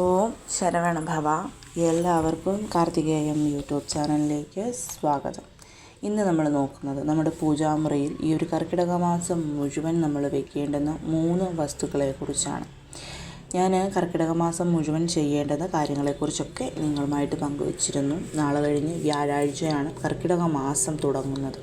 ഓം ശരവണ ഭവ. എല്ലാവർക്കും കാർത്തികേയം യൂട്യൂബ് ചാനലിലേക്ക് സ്വാഗതം. ഇന്ന് നമ്മൾ നോക്കുന്നത് നമ്മുടെ പൂജാമുറിയിൽ ഈ ഒരു കർക്കിടക മാസം മുഴുവൻ നമ്മൾ വെക്കേണ്ടുന്ന മൂന്ന് വസ്തുക്കളെക്കുറിച്ചാണ്. ഞാൻ കർക്കിടക മാസം മുഴുവൻ ചെയ്യേണ്ടുന്ന കാര്യങ്ങളെക്കുറിച്ചൊക്കെ നിങ്ങളുമായിട്ട് പങ്കുവച്ചിരുന്നു. നാളെ കഴിഞ്ഞ് വ്യാഴാഴ്ചയാണ് കർക്കിടക മാസം തുടങ്ങുന്നത്.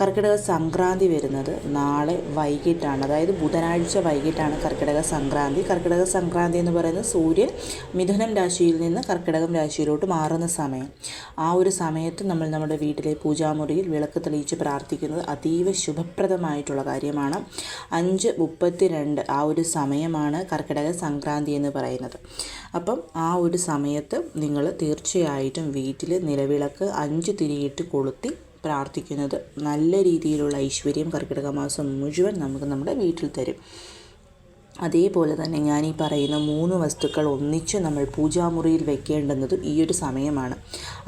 കർക്കിടക സംക്രാന്തി വരുന്നത് നാളെ വൈകിട്ടാണ്. അതായത് ബുധനാഴ്ച വൈകിട്ടാണ് കർക്കിടക സംക്രാന്തി. കർക്കിടക സംക്രാന്തി എന്ന് പറയുന്നത് സൂര്യൻ മിഥുനം രാശിയിൽ നിന്ന് കർക്കിടകം രാശിയിലോട്ട് മാറുന്ന സമയം. ആ ഒരു സമയത്ത് നമ്മൾ നമ്മുടെ വീട്ടിലെ പൂജാമുറിയിൽ വിളക്ക് തെളിയിച്ച് പ്രാർത്ഥിക്കുന്നത് അതീവ ശുഭപ്രദമായിട്ടുള്ള കാര്യമാണ്. അഞ്ച് മുപ്പത്തി രണ്ട് ആ ഒരു സമയമാണ് കർക്കിടക സംക്രാന്തി എന്ന് പറയുന്നത്. അപ്പം ആ ഒരു സമയത്ത് നിങ്ങൾ തീർച്ചയായിട്ടും വീട്ടിൽ നിലവിളക്ക് അഞ്ച് തിരിയിട്ട് കൊളുത്തി പ്രാർത്ഥിക്കുന്നത് നല്ല രീതിയിലുള്ള ഐശ്വര്യം കർക്കിടക മാസം മുഴുവൻ നമുക്ക് നമ്മുടെ വീട്ടിൽ തരും. അതേപോലെ തന്നെ ഞാൻ ഈ പറയുന്ന മൂന്ന് വസ്തുക്കൾ ഒന്നിച്ച് നമ്മൾ പൂജാമുറിയിൽ വെക്കേണ്ടുന്നതും ഈ ഒരു സമയമാണ്.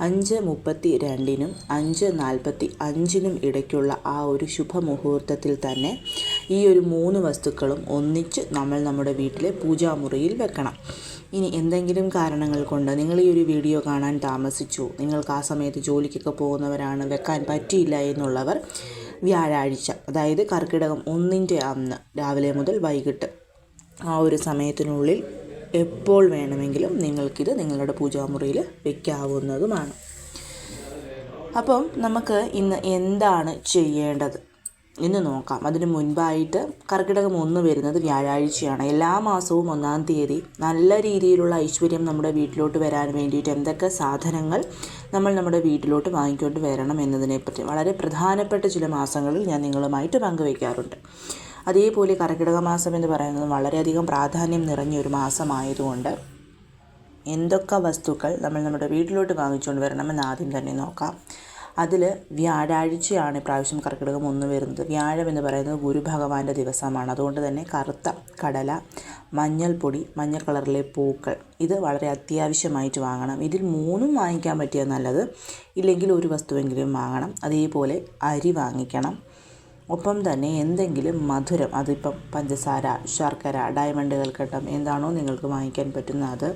അഞ്ച് മുപ്പത്തി രണ്ടിനും അഞ്ച് നാൽപ്പത്തി അഞ്ചിനും ഇടയ്ക്കുള്ള ആ ഒരു ശുഭമുഹൂർത്തത്തിൽ തന്നെ ഈ ഒരു മൂന്ന് വസ്തുക്കളും ഒന്നിച്ച് നമ്മൾ നമ്മുടെ വീട്ടിലെ പൂജാമുറിയിൽ വെക്കണം. ഇനി എന്തെങ്കിലും കാരണങ്ങൾ കൊണ്ട് നിങ്ങൾ ഈ ഒരു വീഡിയോ കാണാൻ താമസിച്ചു. നിങ്ങൾക്ക് ആ സമയത്ത് ജോലിക്കൊക്കെ പോകുന്നവരാണ് വെക്കാൻ പറ്റിയില്ല എന്നുള്ളവർ വ്യാഴാഴ്ച അതായത് കർക്കിടകം ഒന്നിന്റെ അന്ന് രാവിലെ മുതൽ വൈകിട്ട് ആ ഒരു സമയത്തിനുള്ളിൽ എപ്പോൾ വേണമെങ്കിലും നിങ്ങൾക്കിത് നിങ്ങളുടെ പൂജാമുറിയിൽ വയ്ക്കാവുന്നതുമാണ് അപ്പം നമുക്ക് ഇന്ന് എന്താണ് ചെയ്യേണ്ടത്? ഇന്ന് നോക്കാം. അതിന് മുൻപായിട്ട് കർക്കിടകം ഒന്ന് വരുന്നത് വ്യാഴാഴ്ചയാണ്. എല്ലാ മാസവും ഒന്നാം തീയതി നല്ല രീതിയിലുള്ള ഐശ്വര്യം നമ്മുടെ വീട്ടിലോട്ട് വരാൻ വേണ്ടിയിട്ട് എന്തൊക്കെ സാധനങ്ങൾ നമ്മൾ നമ്മുടെ വീട്ടിലോട്ട് വാങ്ങിക്കൊണ്ട് വരണം എന്നതിനെപ്പറ്റി വളരെ പ്രധാനപ്പെട്ട ചില മാസങ്ങളിൽ ഞാൻ നിങ്ങളുമായിട്ട് പങ്കുവയ്ക്കാറുണ്ട് അതേപോലെ കർക്കിടക മാസം എന്ന് പറയുന്നത് വളരെയധികം പ്രാധാന്യം നിറഞ്ഞ ഒരു മാസമായതുകൊണ്ട് എന്തൊക്കെ വസ്തുക്കൾ നമ്മൾ നമ്മുടെ വീട്ടിലോട്ട് വാങ്ങിച്ചുകൊണ്ട് വരണമെന്ന് ആദ്യം തന്നെ നോക്കാം. അതിൽ വ്യാഴാഴ്ചയാണ് ഇപ്രാവശ്യം കർക്കിടകം ഒന്ന് വരുന്നത്. വ്യാഴം എന്ന് പറയുന്നത് ഗുരുഭഗവാന്റെ ദിവസമാണ്. അതുകൊണ്ട് തന്നെ കറുത്ത കടല മഞ്ഞൾപ്പൊടി മഞ്ഞ കളറിലെ പൂക്കൾ ഇത് വളരെ അത്യാവശ്യമായിട്ട് വാങ്ങണം. ഇതിൽ മൂന്നും വാങ്ങിക്കാൻ പറ്റിയ നല്ലത്. ഇല്ലെങ്കിൽ ഒരു വസ്തുവെങ്കിലും വാങ്ങണം. അതേപോലെ അരി വാങ്ങിക്കണം. ഒപ്പം തന്നെ എന്തെങ്കിലും മധുരം അതിപ്പം പഞ്ചസാര ശർക്കര ഡയമണ്ട് കൽക്കട്ടം എന്താണോ നിങ്ങൾക്ക് വാങ്ങിക്കാൻ പറ്റുന്നത്.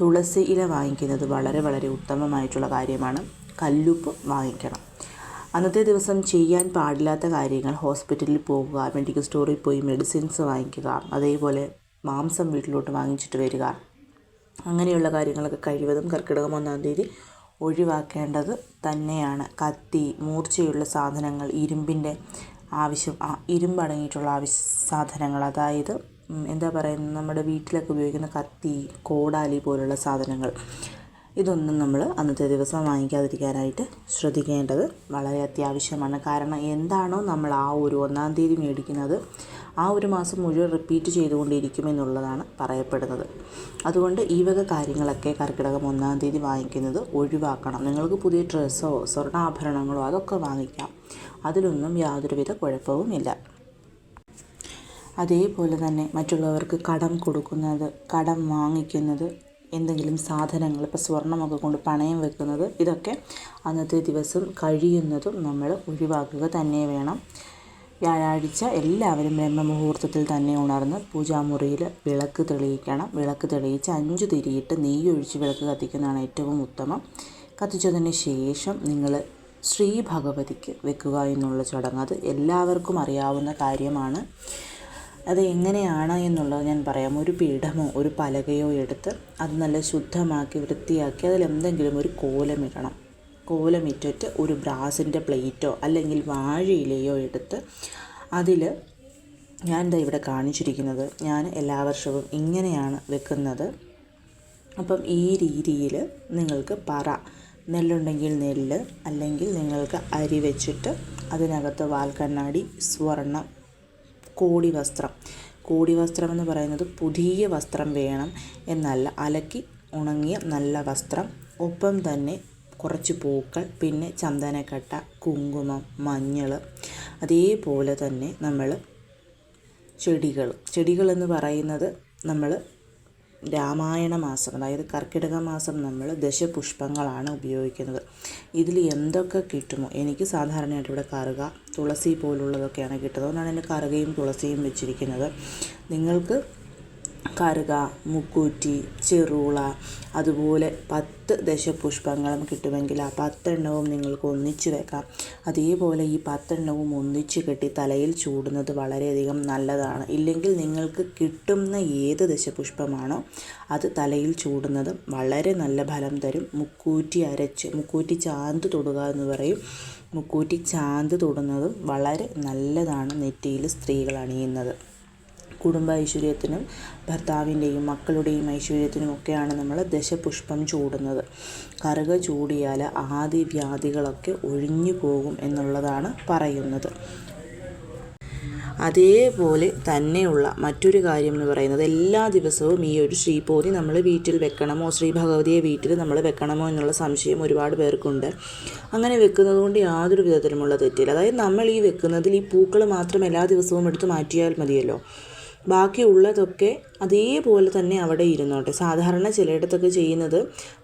തുളസി ഇല വാങ്ങിക്കുന്നത് വളരെ വളരെ ഉത്തമമായിട്ടുള്ള കാര്യമാണ്. കല്ലുപ്പ് വാങ്ങിക്കണം. അന്നത്തെ ദിവസം ചെയ്യാൻ പാടില്ലാത്ത കാര്യങ്ങൾ ഹോസ്പിറ്റലിൽ പോകുക മെഡിക്കൽ സ്റ്റോറിൽ പോയി മെഡിസിൻസ് വാങ്ങിക്കുക അതേപോലെ മാംസം വീട്ടിലോട്ട് വാങ്ങിച്ചിട്ട് വരിക. അങ്ങനെയുള്ള കാര്യങ്ങളൊക്കെ കഴിവതും കർക്കിടകം ഒന്നാം തീയതി ഒഴിവാക്കേണ്ടത് തന്നെയാണ്. കത്തി മൂർച്ചയുള്ള സാധനങ്ങൾ ഇരുമ്പിന്റെ ആവശ്യം ഇരുമ്പടങ്ങിയിട്ടുള്ള ആവശ്യ സാധനങ്ങൾ അതായത് എന്താ പറയുന്നത് നമ്മുടെ വീട്ടിലൊക്കെ ഉപയോഗിക്കുന്ന കത്തി കോടാലി പോലുള്ള സാധനങ്ങൾ. ഇതൊന്നും നമ്മൾ അന്നത്തെ ദിവസം വാങ്ങിക്കാതിരിക്കാനായിട്ട് ശ്രദ്ധിക്കേണ്ടത് വളരെ അത്യാവശ്യമാണ്. കാരണം എന്താണോ നമ്മൾ ആ ഒരു ഒന്നാം തീയതി മേടിക്കുന്നത് ആ ഒരു മാസം മുഴുവൻ റിപ്പീറ്റ് ചെയ്തുകൊണ്ടിരിക്കുമെന്നുള്ളതാണ് പറയപ്പെടുന്നത്. അതുകൊണ്ട് ഈ വക കാര്യങ്ങളൊക്കെ കർക്കിടകം ഒന്നാം തീയതി വാങ്ങിക്കുന്നത് ഒഴിവാക്കണം. നിങ്ങൾക്ക് പുതിയ ഡ്രസ്സോ സ്വർണാഭരണങ്ങളോ അതൊക്കെ വാങ്ങിക്കാം. അതിലൊന്നും യാതൊരുവിധ കുഴപ്പവുമില്ല. അതേപോലെ തന്നെ മറ്റുള്ളവർക്ക് കടം കൊടുക്കുന്നത് കടം വാങ്ങിക്കുന്നത് എന്തെങ്കിലും സാധനങ്ങൾ ഇപ്പോൾ സ്വർണമൊക്കെ കൊണ്ട് പണയം വെക്കുന്നത് ഇതൊക്കെ അന്നത്തെ ദിവസം കഴിയുന്നതും നമ്മൾ ഒഴിവാക്കുക തന്നെ വേണം. വ്യാഴാഴ്ച എല്ലാവരും ബ്രഹ്മമുഹൂർത്തത്തിൽ തന്നെ ഉണർന്ന് പൂജാമുറിയിൽ വിളക്ക് തെളിയിക്കണം. വിളക്ക് തെളിയിച്ച് അഞ്ചു തിരിയിട്ട് നെയ്യ് ഒഴിച്ച് വിളക്ക് കത്തിക്കുന്നതാണ് ഏറ്റവും ഉത്തമം. കത്തിച്ചതിന് ശേഷം നിങ്ങൾ ശ്രീ ഭഗവതിക്ക് വെക്കുക എന്നുള്ള ചടങ്ങ്. അത് എല്ലാവർക്കും അറിയാവുന്ന കാര്യമാണ്. അത് എങ്ങനെയാണ് എന്നുള്ളത് ഞാൻ പറയാം. ഒരു പീഠമോ ഒരു പലകയോ എടുത്ത് അത് നല്ല ശുദ്ധമാക്കി വൃത്തിയാക്കി അതിൽ എന്തെങ്കിലും ഒരു കോലമിടണം. കോലമിട്ടിട്ട് ഒരു ബ്രാസിന്റെ പ്ലേറ്റോ അല്ലെങ്കിൽ വാഴയിലയോ എടുത്ത് അതിൽ ഞാൻ ഇതാ ഇവിടെ കാണിച്ചിരിക്കുന്നത്. ഞാൻ എല്ലാ വർഷവും ഇങ്ങനെയാണ് വെക്കുന്നത്. അപ്പം ഈ രീതിയിൽ നിങ്ങൾക്ക് പറ. നെല്ലുണ്ടെങ്കിൽ നെല്ല് അല്ലെങ്കിൽ നിങ്ങൾക്ക് അരി വെച്ചിട്ട് അതിനകത്ത് വാൽക്കണ്ണാടി സ്വർണം കോടി വസ്ത്രം കോടി വസ്ത്രം എന്ന് പറയുന്നത് പുതിയ വസ്ത്രം വേണം എന്നല്ല. അലക്കി ഉണങ്ങിയ നല്ല വസ്ത്രം. ഒപ്പം തന്നെ കുറച്ച് പൂക്കൾ പിന്നെ ചന്ദനക്കട്ട കുങ്കുമം മഞ്ഞൾ അതേപോലെ തന്നെ നമ്മൾ ചെടികൾ ചെടികൾ എന്ന് പറയുന്നത് നമ്മൾ രാമായണ മാസം അതായത് കർക്കിടക മാസം നമ്മൾ ദശപുഷ്പങ്ങളാണ് ഉപയോഗിക്കുന്നത്. ഇതിൽ എന്തൊക്കെ കിട്ടുമോ? എനിക്ക് സാധാരണയായിട്ട് ഇവിടെ കറുക തുളസി പോലുള്ളതൊക്കെയാണ് കിട്ടുന്നത്. അതുകൊണ്ടാണ് എന്റെ കറുകയും തുളസിയും വെച്ചിരിക്കുന്നത്. നിങ്ങൾക്ക് കറുക മുക്കൂറ്റി ചെറുള അതുപോലെ പത്ത് ദശപുഷ്പങ്ങളും കിട്ടുമെങ്കിൽ ആ പത്തെണ്ണവും നിങ്ങൾക്ക് ഒന്നിച്ച് വെക്കാം. അതേപോലെ ഈ പത്തെണ്ണവും ഒന്നിച്ച് കെട്ടി തലയിൽ ചൂടുന്നത് വളരെയധികം നല്ലതാണ്. ഇല്ലെങ്കിൽ നിങ്ങൾക്ക് കിട്ടുന്ന ഏത് ദശപുഷ്പമാണോ അത് തലയിൽ ചൂടുന്നത് വളരെ നല്ല ഫലം തരും. മുക്കൂറ്റി അരച്ച് മുക്കൂറ്റി ചാന്ത് തൊടുക എന്ന് പറയും. മുക്കൂറ്റി ചാന്ത് തൊടുന്നതും വളരെ നല്ലതാണ് നെറ്റിയിൽ സ്ത്രീകൾ അണിയുന്നത്. കുടുംബ ഐശ്വര്യത്തിനും ഭർത്താവിന്റെയും മക്കളുടെയും ഐശ്വര്യത്തിനും ഒക്കെയാണ് നമ്മൾ ദശപുഷ്പം ചൂടുന്നത്. കറുക ചൂടിയാൽ ആദി വ്യാധികളൊക്കെ ഒഴിഞ്ഞു പോകും എന്നുള്ളതാണ് പറയുന്നത്. അതേപോലെ തന്നെയുള്ള മറ്റൊരു കാര്യം എന്ന് പറയുന്നത് എല്ലാ ദിവസവും ഈ ഒരു ശ്രീപോതി നമ്മൾ വീട്ടിൽ വെക്കണമോ ശ്രീ ഭഗവതിയെ വീട്ടിൽ നമ്മൾ വെക്കണമോ എന്നുള്ള സംശയം ഒരുപാട് പേർക്കുണ്ട്. അങ്ങനെ വെക്കുന്നത് കൊണ്ട് യാതൊരു വിധത്തിലുമുള്ള തെറ്റില്ല. അതായത് നമ്മൾ ഈ വെക്കുന്നതിൽ ഈ പൂക്കൾ മാത്രം എല്ലാ ദിവസവും എടുത്ത് മാറ്റിയാൽ മതിയല്ലോ. ബാക്കിയുള്ളതൊക്കെ അതേപോലെ തന്നെ അവിടെ ഇരുന്നോട്ടെ സാധാരണ ചിലയിടത്തൊക്കെ ചെയ്യുന്നത്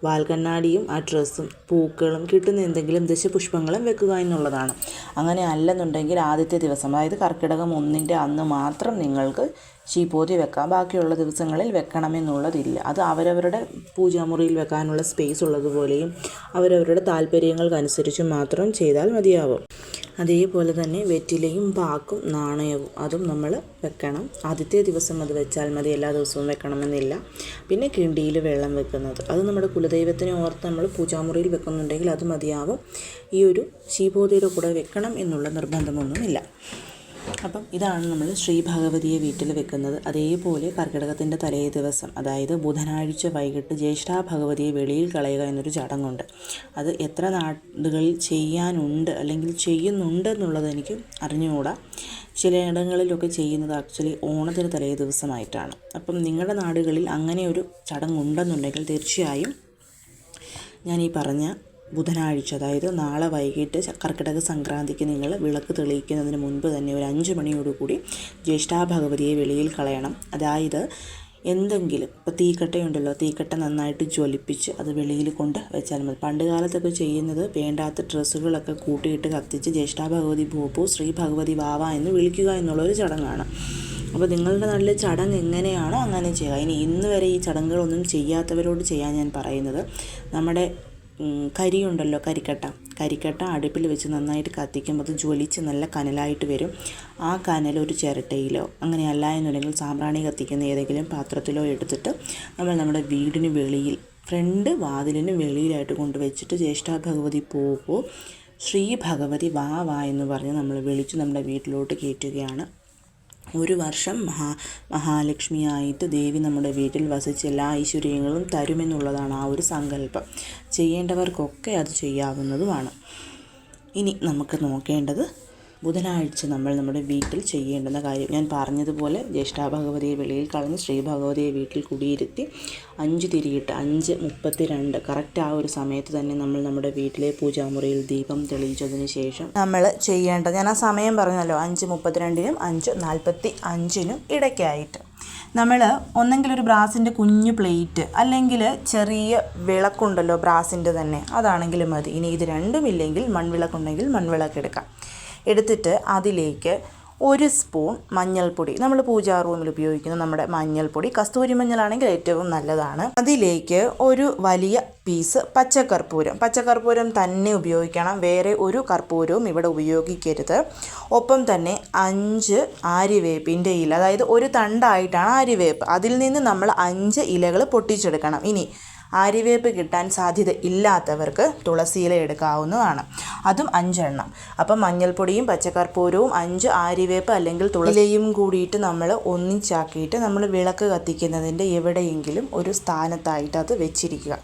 വാൽക്കണ്ണാടിയും ആ ഡ്രസ്സും പൂക്കളും കിട്ടുന്ന എന്തെങ്കിലും ദശപുഷ്പങ്ങളും വെക്കുക എന്നുള്ളതാണ്. അങ്ങനെ അല്ലെന്നുണ്ടെങ്കിൽ ആദ്യത്തെ ദിവസം അതായത് കർക്കിടകം ഒന്നിന്റെ അന്ന് മാത്രം നിങ്ങൾക്ക് ചീപ്പോതി വെക്കാം. ബാക്കിയുള്ള ദിവസങ്ങളിൽ വെക്കണമെന്നുള്ളതില്ല. അത് അവരവരുടെ പൂജാമുറിയിൽ വെക്കാനുള്ള സ്പേസ് ഉള്ളതുപോലെയും അവരവരുടെ താല്പര്യങ്ങൾക്കനുസരിച്ച് മാത്രം ചെയ്താൽ മതിയാവും. അതേപോലെ തന്നെ വെറ്റിലയും പാക്കും നാണയവും അതും നമ്മൾ വെക്കണം. ആദ്യത്തെ ദിവസം അത് വെച്ചാൽ മതി. എല്ലാ ദിവസവും വെക്കണമെന്നില്ല. പിന്നെ കിണ്ടിയിൽ വെള്ളം വെക്കുന്നത്. അത് നമ്മുടെ കുലദൈവത്തിനെ ഓർത്ത് നമ്മൾ പൂജാമുറിയിൽ വെക്കുന്നുണ്ടെങ്കിൽ അത് മതിയാവും. ഈ ഒരു ശീബോധിയുടെ കൂടെ വെക്കണം എന്നുള്ള നിർബന്ധമൊന്നുമില്ല. അപ്പം ഇതാണ് നമ്മൾ ശ്രീ ഭഗവതിയെ വീട്ടിൽ വെക്കുന്നത്. അതേപോലെ കർക്കിടകത്തിന്റെ തലേ ദിവസം അതായത് ബുധനാഴ്ച വൈകിട്ട് ജ്യേഷ്ഠാ ഭഗവതിയെ വെളിയിൽ കളയുക എന്നൊരു ചടങ്ങുണ്ട്. അത് എത്ര നാടുകളിൽ ചെയ്യാനുണ്ട് അല്ലെങ്കിൽ ചെയ്യുന്നുണ്ട് എന്നുള്ളത് എനിക്ക് അറിഞ്ഞുകൂടാ. ചിലയിടങ്ങളിലൊക്കെ ചെയ്യുന്നത് ആക്ച്വലി ഓണത്തിന് തലേ ദിവസമായിട്ടാണ്. അപ്പം നിങ്ങളുടെ നാടുകളിൽ അങ്ങനെ ഒരു ചടങ്ങുണ്ടെന്നുണ്ടെങ്കിൽ തീർച്ചയായും ഞാൻ ഈ പറഞ്ഞ ബുധനാഴ്ച അതായത് നാളെ വൈകിട്ട് കർക്കിടക സംക്രാന്തിക്ക് നിങ്ങൾ വിളക്ക് തെളിയിക്കുന്നതിന് മുൻപ് തന്നെ ഒരു അഞ്ച് മണിയോടുകൂടി ജ്യേഷ്ഠാ ഭഗവതിയെ വെളിയിൽ കളയണം. അതായത് എന്തെങ്കിലും ഇപ്പോൾ തീക്കട്ടയുണ്ടല്ലോ തീക്കട്ട നന്നായിട്ട് ജ്വലിപ്പിച്ച് അത് വെളിയിൽ കൊണ്ട് വെച്ചാൽ മതി. പണ്ട് കാലത്തൊക്കെ ചെയ്യുന്നത് വേണ്ടാത്ത ഡ്രസ്സുകളൊക്കെ കൂട്ടിയിട്ട് കത്തിച്ച് ജ്യേഷ്ഠാ ഭഗവതി ഭൂപ്പു ശ്രീ ഭഗവതി വാവ എന്ന് വിളിക്കുക എന്നുള്ളൊരു ചടങ്ങാണ്. അപ്പോൾ നിങ്ങളുടെ നല്ല ചടങ്ങ് എങ്ങനെയാണോ അങ്ങനെ ചെയ്യുക. ഇനി ഇന്ന് വരെ ഈ ചടങ്ങുകളൊന്നും ചെയ്യാത്തവരോട് ചെയ്യാൻ ഞാൻ പറയുന്നത് നമ്മുടെ കരിയുണ്ടല്ലോ കരിക്കട്ട. കരിക്കട്ട അടുപ്പിൽ വെച്ച് നന്നായിട്ട് കത്തിക്കുമ്പോൾ അത് ജ്വലിച്ച് നല്ല കനലായിട്ട് വരും. ആ കനൽ ഒരു ചിരട്ടയിലോ അങ്ങനെ അല്ല എന്നുണ്ടെങ്കിൽ സാമ്പ്രാണി കത്തിക്കുന്ന ഏതെങ്കിലും പാത്രത്തിലോ എടുത്തിട്ട് നമ്മൾ നമ്മുടെ വീടിന് വെളിയിൽ ഫ്രണ്ട് വാതിലിന് വെളിയിലായിട്ട് കൊണ്ടുവച്ചിട്ട് ജ്യേഷ്ഠ ഭഗവതി പോകുമ്പോൾ ശ്രീ ഭഗവതി വാ വാ എന്ന് പറഞ്ഞ് നമ്മൾ വിളിച്ച് നമ്മുടെ വീട്ടിലോട്ട് കയറ്റുകയാണ്. ഒരു വർഷം മഹാ മഹാലക്ഷ്മിയായിട്ട് ദേവി നമ്മുടെ വീട്ടിൽ വസിച്ച് എല്ലാ ഐശ്വര്യങ്ങളും തരുമെന്നുള്ളതാണ് ആ ഒരു സങ്കല്പം. ചെയ്യേണ്ടവർക്കൊക്കെ അത് ചെയ്യാവുന്നതുമാണ്. ഇനി നമുക്ക് നോക്കേണ്ടത് ബുധനാഴ്ച നമ്മൾ നമ്മുടെ വീട്ടിൽ ചെയ്യേണ്ടുന്ന കാര്യം. ഞാൻ പറഞ്ഞതുപോലെ ജ്യേഷ്ഠാ ഭഗവതിയെ വെളിയിൽ കളഞ്ഞ് ശ്രീ ഭഗവതിയെ വീട്ടിൽ കുടിയിരുത്തി അഞ്ച് തിരിയിട്ട് അഞ്ച് മുപ്പത്തി രണ്ട് കറക്റ്റ് ആ ഒരു സമയത്ത് തന്നെ നമ്മൾ നമ്മുടെ വീട്ടിലെ പൂജാമുറിയിൽ ദീപം തെളിയിച്ചതിന് ശേഷം നമ്മൾ ചെയ്യേണ്ട ഞാൻ ആ സമയം പറഞ്ഞല്ലോ അഞ്ച് മുപ്പത്തിരണ്ടിനും അഞ്ച് നാൽപ്പത്തി അഞ്ചിനും ഇടയ്ക്കായിട്ട്. നമ്മൾ ഒന്നെങ്കിൽ ഒരു ബ്രാസിന്റെ കുഞ്ഞു പ്ലേറ്റ് അല്ലെങ്കിൽ ചെറിയ വിളക്കുണ്ടല്ലോ ബ്രാസിന്റെ തന്നെ അതാണെങ്കിലും മതി. ഇനി ഇത് രണ്ടും ഇല്ലെങ്കിൽ മൺവിളക്കുണ്ടെങ്കിൽ മൺവിളക്ക് എടുക്കാം. എടുത്തിട്ട് അതിലേക്ക് ഒരു സ്പൂൺ മഞ്ഞൾപ്പൊടി. നമ്മൾ പൂജാ റൂമിൽ ഉപയോഗിക്കുന്ന നമ്മുടെ മഞ്ഞൾപ്പൊടി കസ്തൂരി മഞ്ഞളാണെങ്കിൽ ഏറ്റവും നല്ലതാണ്. അതിലേക്ക് ഒരു വലിയ പീസ് പച്ചക്കർപ്പൂരം പച്ചക്കർപ്പൂരം തന്നെ ഉപയോഗിക്കണം. വേറെ ഒരു കർപ്പൂരവും ഇവിടെ ഉപയോഗിക്കരുത്. ഒപ്പം തന്നെ അഞ്ച് ആര്യവേപ്പിന്റെ ഇല. അതായത് ഒരു തണ്ടായിട്ടാണ് ആര്യവേപ്പ്. അതിൽ നിന്ന് നമ്മൾ അഞ്ച് ഇലകൾ പൊട്ടിച്ചെടുക്കണം. ഇനി ആര്യവേപ്പ് കിട്ടാൻ സാധ്യത ഇല്ലാത്തവർക്ക് തുളസിയില എടുക്കാവുന്നതാണ്. അതും അഞ്ചെണ്ണം. അപ്പം മഞ്ഞൾപ്പൊടിയും പച്ചക്കർപ്പൂരവും അഞ്ച് ആര്യവേപ്പ് അല്ലെങ്കിൽ തുളസിയും കൂടിയിട്ട് നമ്മൾ ഒന്നിച്ചാക്കിയിട്ട് നമ്മൾ വിളക്ക് കത്തിക്കുന്നതിന്റെ എവിടെയെങ്കിലും ഒരു സ്ഥാനത്തായിട്ട് അത് വെച്ചിരിക്കുക.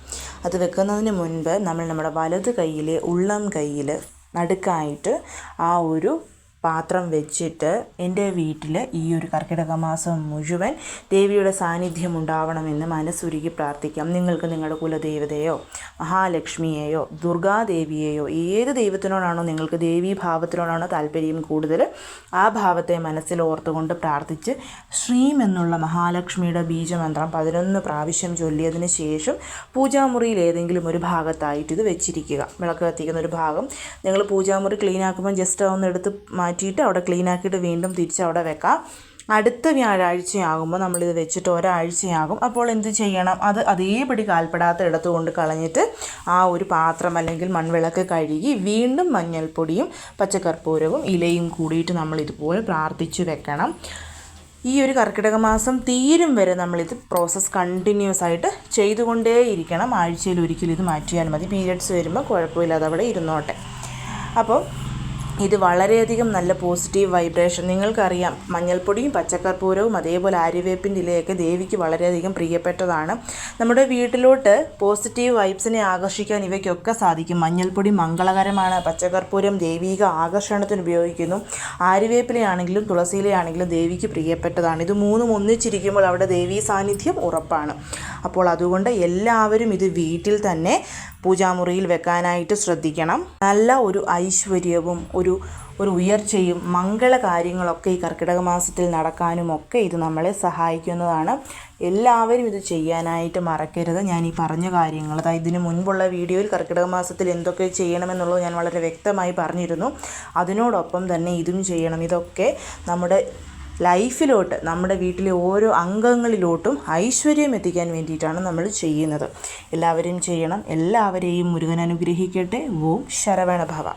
അത് വെക്കുന്നതിന് മുൻപ് നമ്മൾ നമ്മുടെ വലത് കൈയിലെ ഉള്ളം കൈയിൽ നടുക്കായിട്ട് ആ ഒരു പാത്രം വെച്ചിട്ട് എന്റെ വീട്ടിൽ ഈ ഒരു കർക്കിടക മാസം മുഴുവൻ ദേവിയുടെ സാന്നിധ്യം ഉണ്ടാവണമെന്ന് മനസ്സുരുകി പ്രാർത്ഥിക്കാം. നിങ്ങൾക്ക് നിങ്ങളുടെ കുലദേവതയോ മഹാലക്ഷ്മിയെയോ ദുർഗാദേവിയെയോ ഏത് ദൈവത്തിനോടാണോ നിങ്ങൾക്ക് ദേവീ ഭാവത്തിനോടാണോ താല്പര്യം കൂടുതൽ ആ ഭാവത്തെ മനസ്സിൽ ഓർത്തുകൊണ്ട് പ്രാർത്ഥിച്ച് ശ്രീം എന്നുള്ള മഹാലക്ഷ്മിയുടെ ബീജമന്ത്രം പതിനൊന്ന് പ്രാവശ്യം ചൊല്ലിയതിന് ശേഷം പൂജാമുറിയിൽ ഏതെങ്കിലും ഒരു ഭാഗത്തായിട്ട് ഇത് വെച്ചിരിക്കുക. വിളക്ക് കത്തിക്കുന്ന ഒരു ഭാഗം. നിങ്ങൾ പൂജാമുറി ക്ലീൻ ആക്കുമ്പോൾ ജസ്റ്റ് ഒന്ന് എടുത്ത് മാറ്റിയിട്ട് അവിടെ ക്ലീൻ ആക്കിയിട്ട് വീണ്ടും തിരിച്ച് അവിടെ വെക്കാം. അടുത്ത വ്യാഴാഴ്ചയാകുമ്പോൾ നമ്മളിത് വെച്ചിട്ട് ഒരാഴ്ചയാകും. അപ്പോൾ എന്ത് ചെയ്യണം? അത് അതേപടി കാൽപ്പെടാത്ത ഇടത്ത് കൊണ്ട് കളഞ്ഞിട്ട് ആ ഒരു പാത്രം അല്ലെങ്കിൽ മൺവിളക്ക് കഴുകി വീണ്ടും മഞ്ഞൾപ്പൊടിയും പച്ചക്കർപ്പൂരവും ഇലയും കൂടിയിട്ട് നമ്മൾ ഇതുപോലെ പ്രാർത്ഥിച്ചു വെക്കണം. ഈ ഒരു കർക്കിടക മാസം തീരും വരെ നമ്മളിത് പ്രോസസ്സ് കണ്ടിന്യൂസ് ആയിട്ട് ചെയ്തുകൊണ്ടേയിരിക്കണം ആഴ്ചയിൽ ഒരിക്കലും ഇത് മാറ്റിയാൽ മതി. പീരിയഡ്സ് വരുമ്പോൾ കുഴപ്പമില്ലാതെ അവിടെ ഇരുന്നോട്ടെ. അപ്പോൾ ഇത് വളരെയധികം നല്ല പോസിറ്റീവ് വൈബ്രേഷൻ നിങ്ങൾക്കറിയാം മഞ്ഞൾപ്പൊടിയും പച്ചക്കർപ്പൂരവും അതേപോലെ ആര്യവേപ്പിന്റെ ഇലയൊക്കെ ദേവിക്ക് വളരെയധികം പ്രിയപ്പെട്ടതാണ്. നമ്മുടെ വീട്ടിലോട്ട് പോസിറ്റീവ് വൈബ്സിനെ ആകർഷിക്കാൻ ഇവയ്ക്കൊക്കെ സാധിക്കും. മഞ്ഞൾപ്പൊടി മംഗളകരമാണ്. പച്ചക്കർപ്പൂരം ദൈവിക ആകർഷണത്തിന് ഉപയോഗിക്കുന്നു. ആര്യവേപ്പിലയാണെങ്കിലും തുളസിയിലയാണെങ്കിലും ദേവിക്ക് പ്രിയപ്പെട്ടതാണ്. ഇത് മൂന്നും ഒന്നിച്ചിരിക്കുമ്പോൾ അവിടെ ദേവീ സാന്നിധ്യം ഉറപ്പാണ്. അപ്പോൾ അതുകൊണ്ട് എല്ലാവരും ഇത് വീട്ടിൽ തന്നെ പൂജാമുറിയിൽ വെക്കാനായിട്ട് ശ്രദ്ധിക്കണം. നല്ല ഒരു ഐശ്വര്യവും ഒരു ഒരു ഒരു ഉയർച്ചയും മംഗള കാര്യങ്ങളൊക്കെ ഈ കർക്കിടക മാസത്തിൽ നടക്കാനും ഒക്കെ ഇത് നമ്മളെ സഹായിക്കുന്നതാണ്. എല്ലാവരും ഇത് ചെയ്യാനായിട്ട് മറക്കരുത്. ഞാൻ ഈ പറഞ്ഞ കാര്യങ്ങൾ അതായത് ഇതിന് മുൻപുള്ള വീഡിയോയിൽ കർക്കിടക മാസത്തിൽ എന്തൊക്കെ ചെയ്യണമെന്നുള്ളത് ഞാൻ വളരെ വ്യക്തമായി പറഞ്ഞിരുന്നു. അതിനോടൊപ്പം തന്നെ ഇതും ചെയ്യണം. ഇതൊക്കെ നമ്മുടെ ലൈഫിലോട്ട് നമ്മുടെ വീട്ടിലെ ഓരോ അംഗങ്ങളിലോട്ടും ഐശ്വര്യം എത്തിക്കാൻ വേണ്ടിയിട്ടാണ് നമ്മൾ ചെയ്യുന്നത്. എല്ലാവരും ചെയ്യണം. എല്ലാവരെയും മുരുകൻ അനുഗ്രഹിക്കട്ടെ. ഓം ശരവണ ഭവ